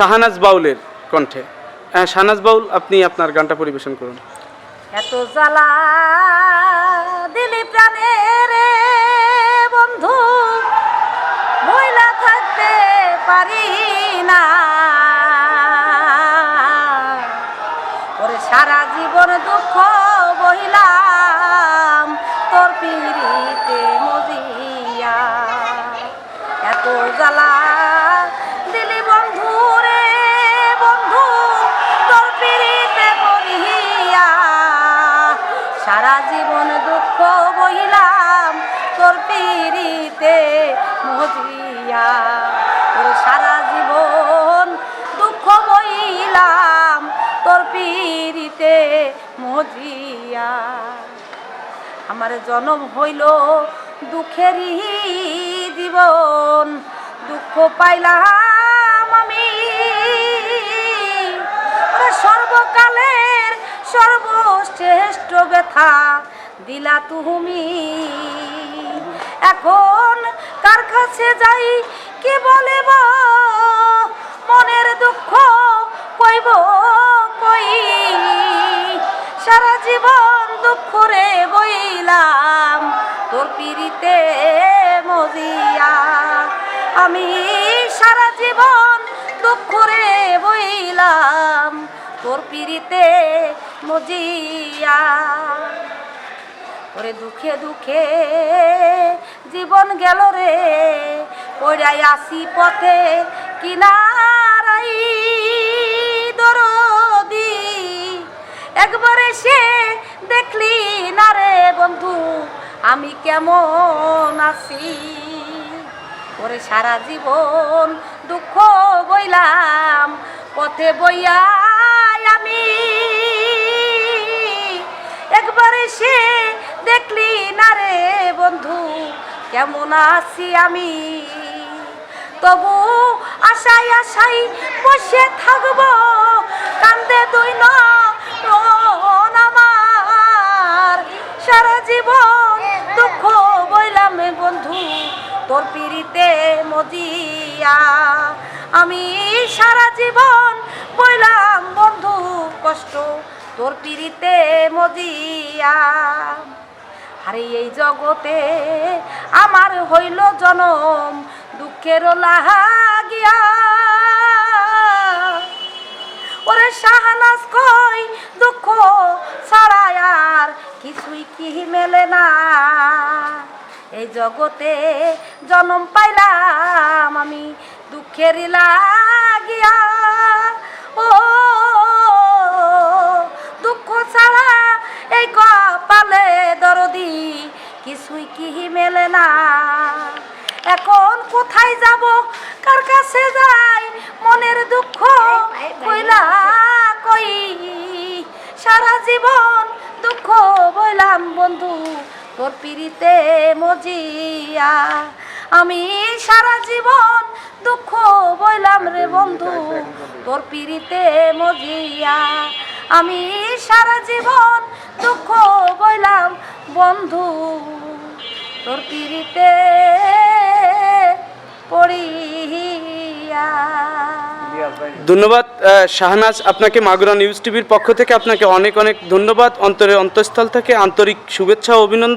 শাহানাজ বাউলের কণ্ঠে। শাহনাজ বাউল, আপনি আপনার গানটা পরিবেশন করুন। এত জ্বালা দিলি প্রাণে রে বন্ধু মহিলা থাকতে পারি না। ওরে সারা জীবন দুঃখ বহিলাম মজিয়া আমার জনম হইল দুঃখেরই জীবন, দুঃখ পাইলাম আমি। সর্বকালের সর্বশ্রেষ্ঠ ব্যথা দিলা তুমি। এখন কার কাছে যাই, কি বলিব মনের পিড়িতে মজিয়া। আমি সারা জীবন দুঃখ রে বইলাম, তোর পিড়িতে মজিয়া। ওরে দুঃখে দুঃখে জীবন গেল রে পড়াই আসি পথে কিনারাই কেমন আছি? ওরে সারা জীবন দুঃখ বইলাম, পথে বইয়া আমি। একবারে সে দেখলি না রে বন্ধু, কেমন আছি আমি? তবু আশাই আশাই বসে থাকব, কান্দে দুই আমার। সারা জীবন বইলাম বন্ধু, তোর পিড়িতে মজিয়া। আমি সারা জীবন বইলাম, বন্ধু, কষ্ট, তোর পিড়িতে মজিয়া। আরে, এই জগতে আমার হইল জনম, দুঃখের লাগিয়া। ওরে শাহনাজ কই, দুঃখ ছাড়ায় আর কিছুই কি মেলে না। এই জগতে জন্ম পাইলাম আমি, দুঃখের লাগিয়া। ও, দুঃখ ছাড়া এই কপালে দরদি কিছুই কি মেলে না। এখন কোথায় যাব? কার কাছে যাই? মনের দুঃখ কইলা কই? সারা জীবন দুঃখ বইলাম বন্ধু তোর পিড়িতে মজিয়া, আমি সারা জীবন দুঃখ বইলাম রে বন্ধু। তোর পিড়িতে মজিয়া, আমি সারা জীবন দুঃখ বইলাম বন্ধু। তোর পিড়িতে পড়িয়া। ধন্যবাদ শাহনাজ আপনাকে মাগুরা নিউজ টিভির পক্ষ থেকে আপনাকে অনেক অনেক ধন্যবাদ। অন্তরে অন্তঃস্থল থেকে আন্তরিক শুভেচ্ছা অভিনন্দন।